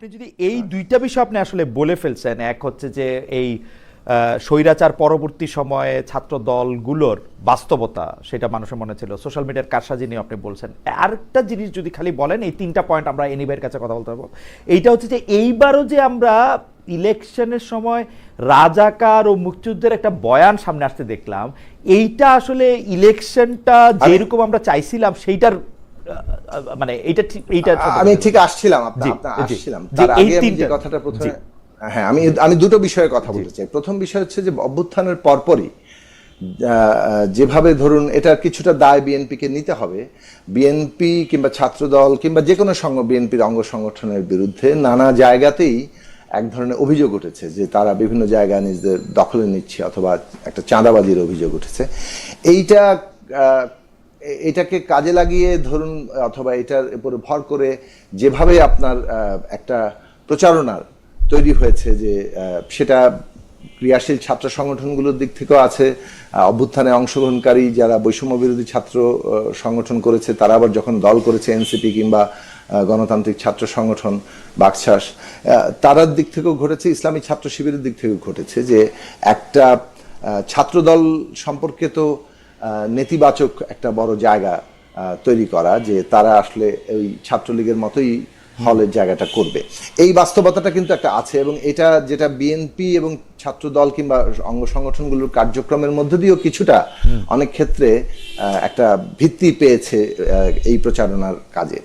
আপনি যদি এই দুইটা বিষয় আপনি আসলে বলে ফেলছেন এক হচ্ছে যে এই স্বৈরাচার পরবর্তী সময়ে ছাত্র দলগুলোর বাস্তবতা সেটা মানুষের মনে ছিল। সোশ্যাল মিডিয়ার কারসাজি নিয়ে আপনি বলছেন। আরেকটা জিনিস যদি খালি বলেন এই তিনটা পয়েন্ট আমরা এনিভাইয়ের কাছে কথা বলতে পারব। এইটা হচ্ছে যে এইবারও যে আমরা ইলেকশনের সময় রাজাকার ও মুক্তিযুদ্ধের একটা বয়ান সামনে আসতে দেখলাম এইটা আসলে ইলেকশনটা যেরকম আমরা চাইছিলাম সেইটার মানে ঠিক এইটা আমি ঠিক আসছিলাম। আসছিলাম। তার আগে আমি যে কথাটা প্রথমে হ্যাঁ আমি আমি দুটো বিষয়ে কথা বলতে চাই। প্রথম বিষয় হচ্ছে যে অভ্যুত্থানের পরপরই যেভাবে ধরুন এটার কিছুটা দায় বিএনপিকে নিতে হবে বিএনপি কিংবা ছাত্রদল কিংবা যে কোনো সংঘ বিএনপির অঙ্গ সংগঠনের বিরুদ্ধে নানা জায়গাতেই এক ধরনের অভিযোগ উঠেছে যে তারা বিভিন্ন জায়গায় নিজেদের দখলে নিচ্ছে অথবা একটা চাঁদাবাজির অভিযোগ উঠেছে। এইটা এটাকে কাজে লাগিয়ে ধরুন অথবা এটার উপরে ভর করে যেভাবে আপনার একটা প্রচারণার তৈরি হয়েছে যে সেটা ক্রিয়াশীল ছাত্র সংগঠনগুলোর দিক থেকেও আছে অভ্যুত্থানে অংশগ্রহণকারী যারা বৈষম্য বিরোধী ছাত্র সংগঠন করেছে তারা আবার যখন দল করেছে এনসিপি কিংবা গণতান্ত্রিক ছাত্র সংগঠন বাকশাস আহ, তারার দিক থেকেও ঘটেছে ইসলামী ছাত্র শিবিরের দিক থেকেও ঘটেছে যে একটা ছাত্রদল সম্পর্কে তো নেতিবাচক একটা বড় জায়গা তৈরি করা যে তারা আসলে ওই ছাত্রলীগের মতোই হলের জায়গাটা করবে। এই বাস্তবতাটা কিন্তু একটা আছে এবং এটা যেটা বিএনপি এবং ছাত্র দল কিংবা অঙ্গ সংগঠনগুলোর কার্যক্রমের মধ্য দিয়েও কিছুটা অনেক ক্ষেত্রে একটা ভিত্তি পেয়েছে এই প্রচারণার কাজে।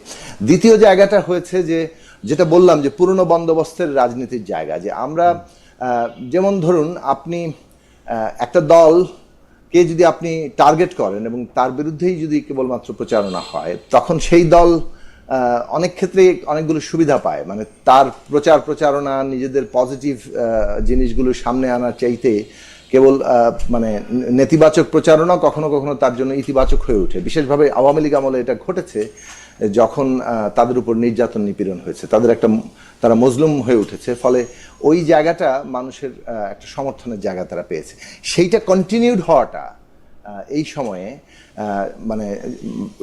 দ্বিতীয় জায়গাটা হয়েছে যে যেটা বললাম যে পুরনো বন্দোবস্তের রাজনীতির জায়গা যে আমরা যেমন ধরুন আপনি একটা দল কে যদি আপনি টার্গেট করেন এবং তার বিরুদ্ধেই যদি কেবলমাত্র প্রচারণা হয়, তখন সেই দল অনেক ক্ষেত্রে অনেকগুলো সুবিধা পায়। মানে তার প্রচার প্রচারণা, নিজেদের পজিটিভ জিনিসগুলো সামনে আনার চাইতে কেবল মানে নেতিবাচক প্রচারণা কখনো কখনো তার জন্য ইতিবাচক হয়ে ওঠে। বিশেষভাবে আওয়ামী লীগ আমলে এটা ঘটেছে। যখন তাদের উপর নির্যাতন নিপীড়ন হয়েছে, তাদের একটা তারা মজলুম হয়ে উঠেছে, ফলে ওই জায়গাটা মানুষের একটা সমর্থনের জায়গা তারা পেয়েছে। সেইটা কন্টিনিউড হওয়াটা এই সময়ে মানে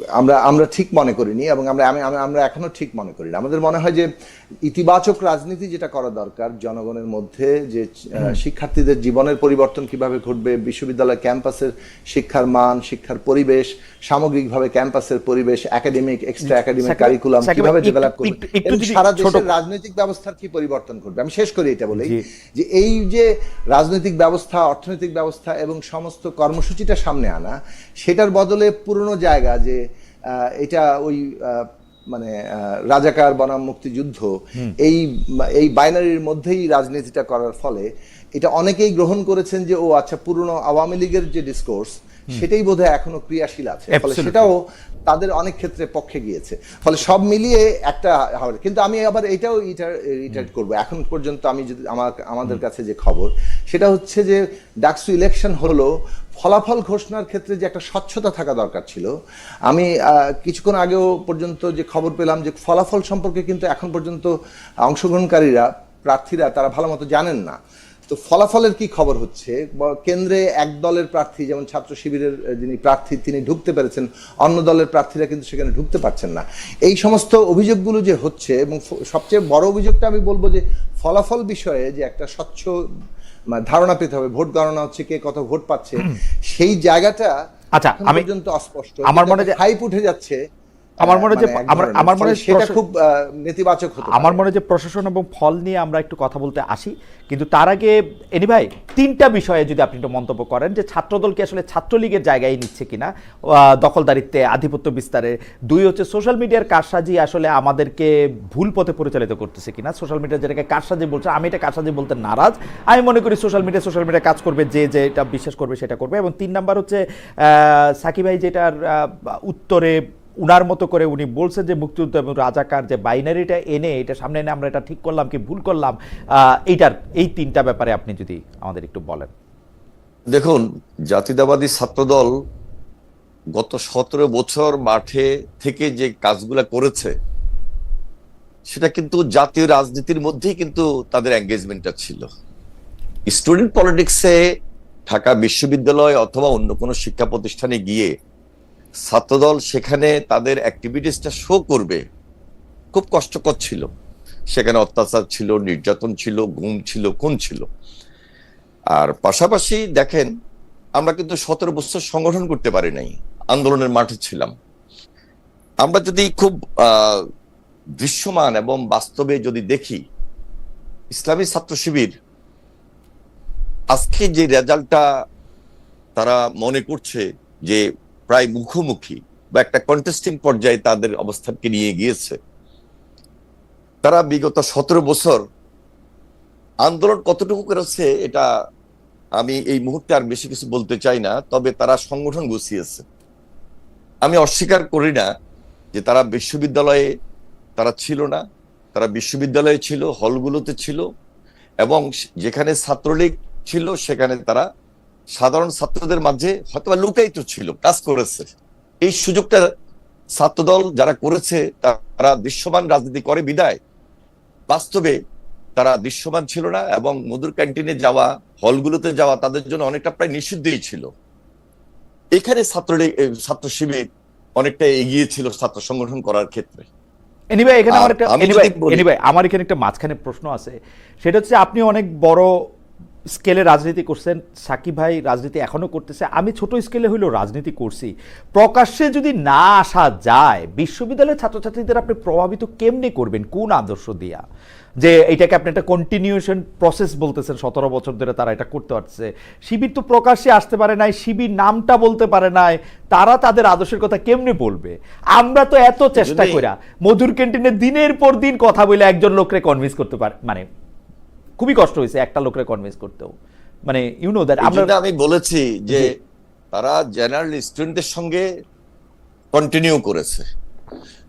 আমরা আমরা ঠিক মনে করিনি এবং আমরা আমি আমি- আমরা এখনও ঠিক মনে করি না। আমাদের মনে হয় যে ইতিবাচক রাজনীতি যেটা করা দরকার জনগণের মধ্যে যে শিক্ষার্থীদের জীবনের পরিবর্তন কীভাবে ঘটবে বিশ্ববিদ্যালয় ক্যাম্পাসের শিক্ষার মান শিক্ষার পরিবেশ সামগ্রিকভাবে ক্যাম্পাসের পরিবেশ একাডেমিক এক্সট্রা একাডেমিক কারিকুলাম কীভাবে ডেভেলপ করবে। সারা ছোট- দেশের রাজনৈতিক ব্যবস্থার কি পরিবর্তন করবে আমি শেষ করি এটা বলেই যে এই যে রাজনৈতিক ব্যবস্থা অর্থনৈতিক ব্যবস্থা এবং সমস্ত কর্মসূচিটা সামনে আনা সেটার বদলে পুরনো জায়গা যে আহ, এটা ওই মানে রাজাকার বনাম মুক্তিযুদ্ধ এই এই বাইনারির মধ্যেই রাজনীতিটা করার ফলে এটা অনেকেই গ্রহণ করেছেন যে ও আচ্ছা পুরনো আওয়ামী লীগের যে ডিসকোর্স সেটাই বোধহয় এখনও ক্রিয়াশীল আছে। ফলে সেটাও তাদের অনেক ক্ষেত্রে পক্ষে গিয়েছে। ফলে সব মিলিয়ে একটা হবে কিন্তু আমি আবার এটাও রিটার্ট করব। এখন পর্যন্ত আমি যদি আমার আমাদের কাছে যে খবর সেটা হচ্ছে যে ডাকসু ইলেকশন হলো ফলাফল ঘোষণার ক্ষেত্রে যে একটা স্বচ্ছতা থাকা দরকার ছিল। আমি কিছুক্ষণ আগেও পর্যন্ত যে খবর পেলাম যে ফলাফল সম্পর্কে কিন্তু এখন পর্যন্ত অংশগ্রহণকারীরা প্রার্থীরা তারা ভালো মতো জানেন না। তো ফলাফলের কি খবর হচ্ছে? কেন্দ্রে এক দলের প্রার্থী যেমন ছাত্র শিবিরের যিনি প্রার্থী তিনি ঢুকতে পেরেছেন অন্য দলের প্রার্থীরা কিন্তু সেখানে ঢুকতে পারছেন না। এই সমস্ত অভিযোগগুলো যে হচ্ছে এবং সবচেয়ে বড় অভিযোগটা আমি বলব যে ফলাফল বিষয়ে যে একটা স্বচ্ছ মানে ধারণা পেতে হবে ভোট গণনা হচ্ছে কে কত ভোট পাচ্ছে সেই জায়গাটা আচ্ছা, আমি- পর্যন্ত অস্পষ্ট। আমার মনে হয় যে- হাইপ উঠে যাচ্ছে আমার মনে হয় যে- মানে আমার- আমার মনে হয় সেটা খুব নেতিবাচক হতে আমার মনে হয় যে প্রশাসন এবং ফল নিয়ে আমরা একটু কথা বলতে আসি। কিন্তু তার আগে এনি ভাই তিনটা বিষয়ে যদি আপনি একটু মন্তব্য করেন যে ছাত্রদলকে আসলে ছাত্রলীগের জায়গায় নিচ্ছে কিনা দখলদারিত্বে আধিপত্য বিস্তারে। দুই হচ্ছে সোশ্যাল মিডিয়ার কারসাজি আসলে আমাদেরকে ভুল পথে পরিচালিত করতেছে কিনা। সোশ্যাল মিডিয়া যেটাকে কারসাজি বলছে আমি এটা কারসাজি বলতে নারাজ। আমি মনে করি সোশ্যাল মিডিয়া সোশ্যাল মিডিয়া কাজ করবে যে যে এটা বিশ্বাস করবে সেটা করবে। এবং তিন নাম্বার হচ্ছে সাকিব ভাই যেটার উত্তরে উনার মতো করে উনি বলছেন যে মুক্তিযুদ্ধ এবং রাজাকার যে বাইনারিটা এনে এটা সামনে এনে আমরা এটা ঠিক করলাম কি ভুল করলাম এইটার, এই তিনটা ব্যাপারে আপনি যদি আমাদের একটু বলেন। দেখুন জাতীয়তাবাদী ছাত্রদল গত সতেরো বছর মাঠে থেকে যে কাজগুলা করেছে, সেটা কিন্তু জাতীয় রাজনীতির মধ্যেই কিন্তু তাদের এঙ্গেজমেন্টটা ছিল। স্টুডেন্ট পলিটিক্সে ঢাকা বিশ্ববিদ্যালয় অথবা অন্য কোনো শিক্ষা প্রতিষ্ঠানে গিয়ে ছাত্রদল সেখানে তাদের অ্যাক্টিভিটিসটা শো করবে। খুব কষ্টকর ছিল। সেখানে অত্যাচার ছিল, নির্যাতন ছিল, গুম ছিল কোন ছিল। আর পাশাপাশি দেখেন, আমরা কিন্তু সতেরো বছর সংগঠন করতে পারি নাই, আন্দোলনের মাঠে ছিলাম। আমরা যদি খুব দৃশ্যমান এবং বাস্তবে যদি দেখি, ইসলামী ছাত্র শিবির আজকে যে রেজাল্টটা তারা মনে করছে যে প্রায় মুখোমুখি বা একটা কন্টেস্টিং পর্যায়ে তাদের অবস্থানকে নিয়ে গিয়েছে। তারা বিগত সতেরো বছর আন্দোলন কতটুকু করেছে এটা আমি এই মুহূর্তে আর বেশি কিছু বলতে চাই না, তবে তারা সংগঠন গুছিয়েছে। আমি অস্বীকার করি না যে তারা বিশ্ববিদ্যালয়ে তারা ছিল না। তারা বিশ্ববিদ্যালয়ে ছিল, হলগুলোতে ছিল এবং যেখানে ছাত্রলীগ ছিল, সেখানে তারা সাধারণ ছাত্রদের মাঝে হয়তো লুকায়িত ছিল কাজ করেছে। এই সুযোগটা ছাত্রদল যারা করেছে তারা দৃশ্যমান রাজনীতি করে বিদায়। বাস্তবে তারা দৃশ্যমান ছিল না এবং মধুর ক্যান্টিনে যাওয়া হলগুলোতে যাওয়া তাদের জন্য অনেকটা প্রায় নিষিদ্ধই ছিল। এখানে ছাত্রলীগ ছাত্র শিবির অনেকটা এগিয়ে ছিল ছাত্র সংগঠন করার ক্ষেত্রে। এখানে আমার একটা আমার এখানে একটা মাঝখানে প্রশ্ন আছে। সেটা হচ্ছে আপনি অনেক বড় স্কেলে রাজনীতি করছেন সাকিব ভাই রাজনীতি এখনও করতেছে। আমি ছোট স্কেলে হইলেও রাজনীতি করছি। প্রকাশ্যে যদি না আসা যায় বিশ্ববিদ্যালয়ের ছাত্রছাত্রীদের আপনি প্রভাবিত কেমনে করবেন? কোন আদর্শ দিয়া? যে এটাকে আপনি একটা কন্টিনিউশন প্রসেস বলতেছেন সতেরো বছর ধরে তারা এটা করতে পারছে শিবির তো প্রকাশ্যে আসতে পারে নাই শিবির নামটা বলতে পারে নাই। তারা তাদের আদর্শের কথা কেমনে বলবে? আমরা তো এত চেষ্টা কইরা মধুর ক্যান্টিনে দিনের পর দিন কথা বলে একজন লোকরে কনভিন্স করতে পারে মানে খুবই কষ্ট হয়েছে একটা লোকরে কনভিন্স করতেও। মানে ইউ নো দ্যাট আমরা আমি বলেছি যে তারা জেনারেল স্টুডেন্টদের সঙ্গে কন্টিনিউ করেছে।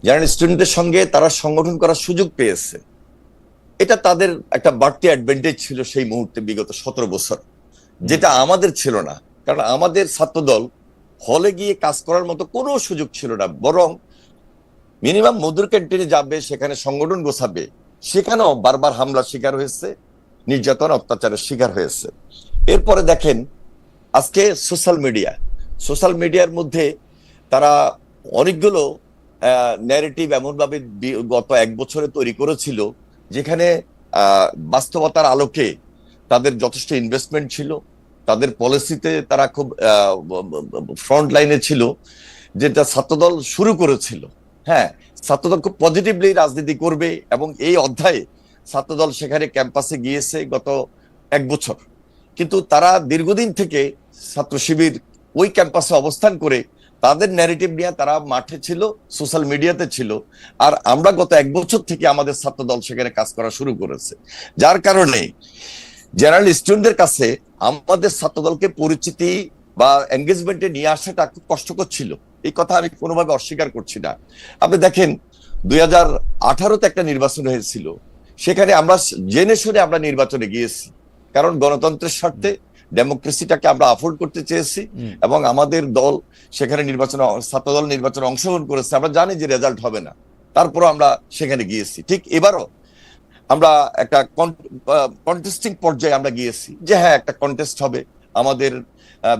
জেনারেল স্টুডেন্টদের সঙ্গে তারা সংগঠন করার সুযোগ পেয়েছে। এটা তাদের একটা বাড়তি অ্যাডভান্টেজ ছিল সেই মুহূর্তে বিগত সতেরো বছর। যেটা আমাদের ছিল না। কারণ আমাদের ছাত্রদল হলে গিয়ে কাজ করার মতো কোনো সুযোগ ছিল না। বরং মিনিমাম মধুর ক্যান্টিনে যাবে সেখানে সংগঠন গোছাবে সেখানেও বারবার হামলার শিকার হয়েছে। নির্যাতন, অত্যাচারের শিকার হয়েছে। এরপরে দেখেন, আজকে সোশ্যাল মিডিয়া। সোশ্যাল মিডিয়ার মধ্যে তারা অনেকগুলো ন্যারেটিভ এমনভাবে গত এক বছরে তৈরি করেছিল, যেখানে বাস্তবতার আলোকে তাদের যথেষ্ট ইনভেস্টমেন্ট ছিল। তাদের পলিসিতে তারা খুব ফ্রন্ট লাইনে ছিল, যেটা ছাত্রদল শুরু করেছিল। হ্যাঁ ছাত্রদল খুব পজিটিভলি রাজনীতি করবে এবং এই অধ্যায়ে ছাত্রদল সেখানে ক্যাম্পাসে গিয়েছে গত এক বছর। কিন্তু তারা দীর্ঘদিন থেকে ছাত্র শিবির ওই ক্যাম্পাসে অবস্থান করে তাদের ন্যারেটিভ নিয়ে তারা মাঠে ছিল সোশ্যাল মিডিয়াতে ছিল। আর আমরা গত এক বছর থেকে আমাদের ছাত্রদল সেখানে কাজ করা শুরু করেছে। যার কারণে জেনারেল স্টুডেন্টদের কাছে আমাদের ছাত্রদলকে পরিচিতি বা এঙ্গেজমেন্টে নিয়ে আসাটা খুব কষ্টকর ছিল। এই কথা আমি কোনোভাবে অস্বীকার করছি না। আপনি দেখেন, দুই হাজার আঠারোতে একটা নির্বাচন হয়েছিল। সেখানে আমরা জেনে শুনে আমরা নির্বাচনে গিয়েছি। কারণ গণতন্ত্রের স্বার্থে ডেমোক্রেসিটাকে আমরা আফোর্ড করতে চেয়েছি এবং আমাদের দল সেখানে নির্বাচনে ছাত্রদল নির্বাচনে অংশগ্রহণ করেছে। আমরা জানি যে রেজাল্ট হবে না। তারপরও আমরা সেখানে গিয়েছি। ঠিক এবারও আমরা একটা কন্টেস্টিং পর্যায়ে আমরা গিয়েছি যে হ্যাঁ একটা কন্টেস্ট হবে। আমাদের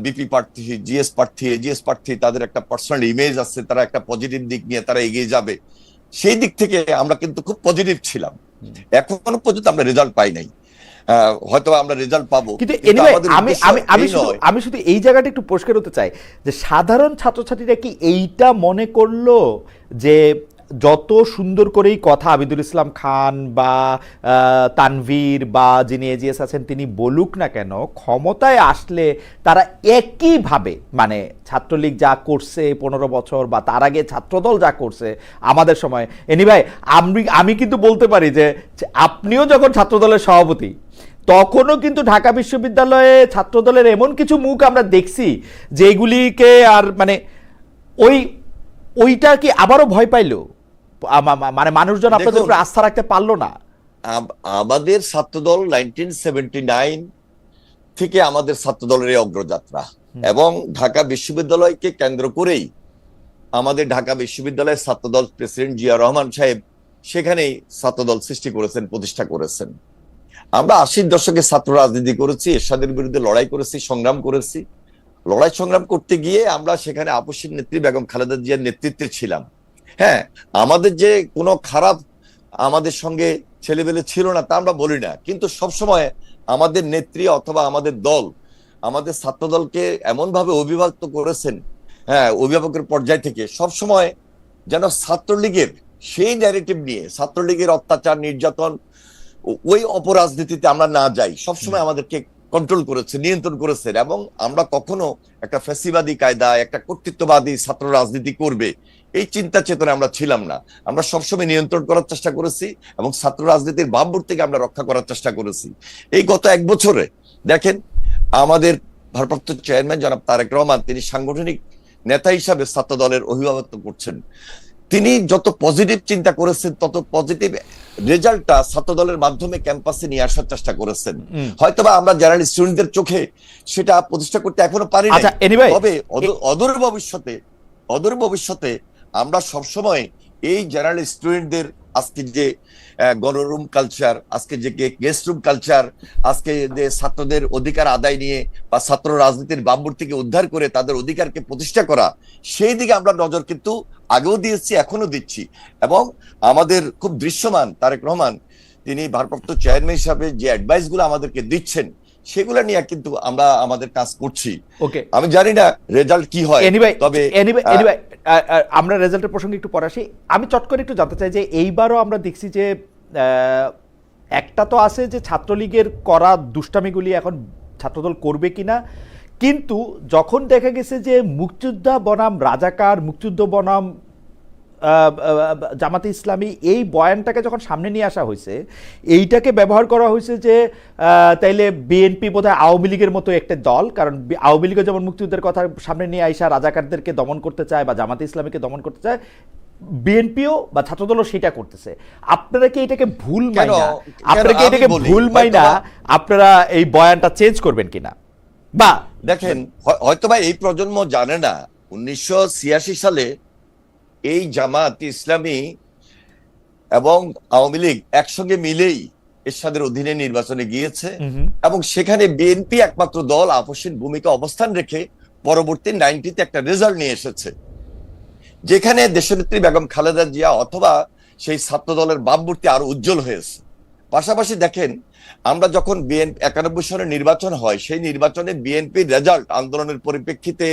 বিপি প্রার্থী জিএস প্রার্থী জিএস প্রার্থী তাদের একটা পার্সোনাল ইমেজ আছে তারা একটা পজিটিভ দিক নিয়ে তারা এগিয়ে যাবে। সেই দিক থেকে আমরা কিন্তু খুব পজিটিভ ছিলাম। এখনও পর্যন্ত আমরা রেজাল্ট পাই নাই। আহ, হয়তো আমরা রেজাল্ট পাবো। কিন্তু আমি আমি আমি শুধু আমি শুধু এই জায়গাটা একটু পরিষ্কার হতে চাই যে সাধারণ ছাত্রছাত্রীরা কি এইটা মনে করল যে যত সুন্দর করেই কথা আবিদুল ইসলাম খান বা তানভীর বা যিনি এজিএস আছেন, তিনি বলুক না কেন, ক্ষমতায় আসলে তারা একইভাবে মানে ছাত্রলীগ যা করছে পনেরো বছর বা তার আগে ছাত্রদল যা করছে আমাদের সময়। এনি ভাই, আমি আমি কিন্তু বলতে পারি যে, আপনিও যখন ছাত্রদলের সভাপতি, তখনও কিন্তু ঢাকা বিশ্ববিদ্যালয়ে ছাত্রদলের এমন কিছু মুখ আমরা দেখছি যেগুলিকে আর মানে ওই ওইটা কি আবারও ভয় পাইলো। মানে মানুষজন আপনাদের উপরে আস্থা রাখতে পারল না। আমাদের ছাত্রদল নাইনটিন সেভেন্টি নাইন থেকে আমাদের ছাত্রদলের এই অগ্রযাত্রা এবং ঢাকা বিশ্ববিদ্যালয়কে কেন্দ্র করেই আমাদের ঢাকা বিশ্ববিদ্যালয়ের ছাত্রদল প্রেসিডেন্ট জিয়া রহমান সাহেব সেখানেই ছাত্রদল সৃষ্টি করেছেন প্রতিষ্ঠা করেছেন। আমরা আশির দশকে ছাত্র রাজনীতি করেছি এরশাদের বিরুদ্ধে লড়াই করেছি সংগ্রাম করেছি। লড়াই সংগ্রাম করতে গিয়ে আমরা সেখানে আপসীর নেত্রী বেগম খালেদা জিয়ার নেতৃত্বে ছিলাম। হ্যাঁ আমাদের যে কোনো খারাপ আমাদের সঙ্গে ছেলেবেলে ছিল না তা আমরা বলি না। কিন্তু সবসময় আমাদের নেত্রী অথবা আমাদের দল আমাদের ছাত্র দলকে এমন ভাবে অভিভক্ত করেছেন হ্যাঁ অভিভাবকের পর্যায় থেকে সবসময় যেন ছাত্রলীগের সেই ন্যারেটিভ নিয়ে ছাত্রলীগের অত্যাচার নির্যাতন ওই অপরাজনীতিতে আমরা না যাই সবসময় আমাদেরকে কন্ট্রোল করেছে নিয়ন্ত্রণ করেছেন এবং আমরা কখনো একটা ফ্যাসিবাদী কায়দা একটা কর্তৃত্ববাদী ছাত্র রাজনীতি করবে এই চিন্তা চেতনা আমরা ছিলাম না। আমরা সবসময় নিয়ন্ত্রণ করার চেষ্টা করেছি এবং ছাত্র রাজনীতির ভাবমূর্তিকে আমরা রক্ষা করার চেষ্টা করেছি। এই গত এক বছরে দেখেন আমাদের ভারপ্রাপ্ত চেয়ারম্যান জনাব তারেক রহমান তিনি সাংগঠনিক নেতা হিসাবে ছাত্র দলের অভিভাবকত্ব করছেন। তিনি যত পজিটিভ চিন্তা করেছেন তত পজিটিভ রেজাল্টটা ছাত্র দলের মাধ্যমে ক্যাম্পাসে নিয়ে আসার চেষ্টা করেছেন। হয়তোবা আমরা যারা স্টুডেন্টদের চোখে সেটা প্রতিষ্ঠা করতে এখনও পারি না আচ্ছা তবে অদূর ভবিষ্যতে অদূর ভবিষ্যতে আমরা সবসময় এই জেনারেল স্টুডেন্টদের আজকে যে গণরুম কালচার আজকে যে গেস্ট রুম কালচার আজকে যে ছাত্রদের অধিকার আদায় নিয়ে বা ছাত্র রাজনীতির বামমূর্তিকে উদ্ধার করে তাদের অধিকারকে প্রতিষ্ঠা করা, সেই দিকে আমরা নজর কিন্তু আগেও দিয়েছি এখনও দিচ্ছি। এবং আমাদের খুব দৃশ্যমান তারেক রহমান, তিনি ভারপ্রাপ্ত চেয়ারম্যান হিসাবে যে অ্যাডভাইসগুলো আমাদেরকে দিচ্ছেন সেগুলো নিয়ে কিন্তু আমরা আমাদের কাজ করছি। ওকে আমি জানি না রেজাল্ট কি হয় এনিওয়ে তবে এনিওয়ে এনিওয়ে আমরা রেজাল্টের প্রসঙ্গে একটু পরে আসি। আমি চট করে একটু জানতে চাই যে এইবারও আমরা দেখছি যে একটা তো আছে যে ছাত্রলীগের করা দুষ্টামিগুলি এখন ছাত্রদল করবে কিনা কিন্তু যখন দেখা গেছে যে মুক্তিযোদ্ধা বনাম রাজাকার মুক্তিযুদ্ধ বনাম জামাতে ইসলামী এই বয়ানটাকে যখন সামনে নিয়ে আসা হয়েছে এইটাকে ব্যবহার করা হয়েছে যে আহ, তাইলে বিএনপি বোধহয় আওয়ামী লীগের মতো একটা দল কারণ আওয়ামী লীগও যেমন মুক্তিযুদ্ধের কথা সামনে নিয়ে আইসা রাজাকারদেরকে দমন করতে চায় বা জামাতে ইসলামীকে দমন করতে চায় বিএনপিও বা ছাত্রদলও সেটা করতেছে। আপনারা কি এটাকে ভুল? মাইনা? আপনারা কি এটাকে ভুল মাইনা? আপনারা এই বয়ানটা চেঞ্জ করবেন কিনা? বা দেখেন হয়- হয়তোবা এই প্রজন্ম জানে না উনিশশো ছিয়াশি সালে এই জামাত ইসলামী এবং আওয়ামী লীগ একসঙ্গে মিলেই এরশাদের অধীনে নির্বাচনে গিয়েছে এবং সেখানে বিএনপি একমাত্র দল আপসীন ভূমিকা অবস্থান রেখে পরবর্তী নাইনটিতে একটা রেজাল্ট নিয়ে এসেছে। যেখানে দেশনেত্রী বেগম খালেদা জিয়া অথবা সেই ছাত্র দলের বামমূর্তি আরও উজ্জ্বল হয়েছে। পাশাপাশি দেখেন, আমরা যখন বিএনপি একানব্বই সালে নির্বাচন হয়, সেই নির্বাচনে বিএনপির রেজাল্ট আন্দোলনের পরিপ্রেক্ষিতে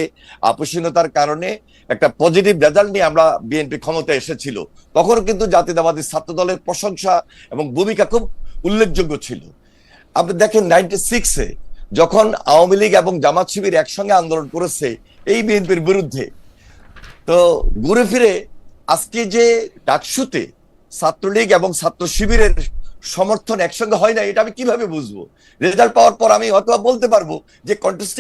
আপসীনতার কারণে একটা পজিটিভ রেজাল্ট নিয়ে আমরা বিএনপি ক্ষমতায় এসেছিল। তখন কিন্তু জাতীয়তাবাদী ছাত্র দলের প্রশংসা এবং ভূমিকা খুব উল্লেখযোগ্য ছিল। আপনি দেখেন নাইনটি সিক্সে যখন আওয়ামী লীগ এবং জামাত শিবির একসঙ্গে আন্দোলন করেছে, এই বিএনপির বিরুদ্ধে। তো ঘুরে ফিরে আজকে যে ডাকসুতে ছাত্রলীগ এবং ছাত্র শিবিরের সমর্থন একসঙ্গে হয় না, এটা আমি কীভাবে বুঝব? রেজাল্ট পাওয়ার পর আমি অথবা বলতে পারব যে কন্টেস্টিং